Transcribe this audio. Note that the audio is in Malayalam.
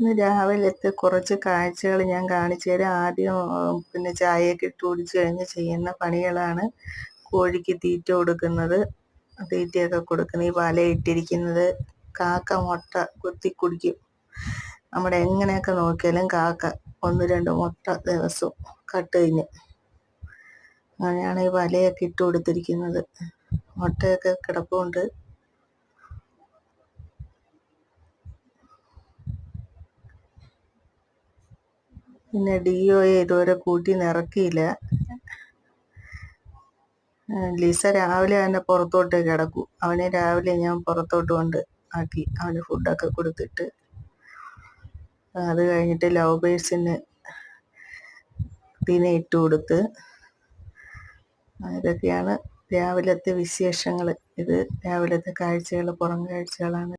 ഇന്ന് രാവിലത്തെ കുറച്ച് കാഴ്ചകൾ ഞാൻ കാണിച്ചു തരാം. ആദ്യം പിന്നെ ചായയൊക്കെ ഇട്ട് കുടിച്ച് കഴിഞ്ഞ് ചെയ്യുന്ന പണികളാണ് കോഴിക്ക് തീറ്റ കൊടുക്കുന്നത്. തീറ്റയൊക്കെ കൊടുക്കുന്നത് ഈ വല ഇട്ടിരിക്കുന്നത്. കാക്ക മുട്ട കുത്തി കുടിക്കും. നമ്മുടെ എങ്ങനെയൊക്കെ നോക്കിയാലും കാക്ക ഒന്ന് രണ്ട് മുട്ട ദിവസവും കട്ട് കഴിഞ്ഞ് അങ്ങനെയാണ് ഈ വലയൊക്കെ ഇട്ട് കൊടുത്തിരിക്കുന്നത്. മുട്ടയൊക്കെ കിടപ്പുണ്ട്. പിന്നെ ഡി ഡിഒയെ ഇതുവരെ കൂട്ടി നിറക്കിയില്ല. ലിസ രാവിലെ തന്നെ പുറത്തോട്ട് കിടക്കും. അവനെ രാവിലെ ഞാൻ പുറത്തോട്ട് കൊണ്ട് ആക്കി അവന് ഫുഡൊക്കെ കൊടുത്തിട്ട്. അത് കഴിഞ്ഞിട്ട് ലവ് ബേഴ്സിന് തിനെ ഇട്ട് കൊടുത്ത്. ഇതൊക്കെയാണ് രാവിലത്തെ വിശേഷങ്ങൾ ഇത് രാവിലത്തെ കാഴ്ചകൾ പുറം കാഴ്ചകളാണ്.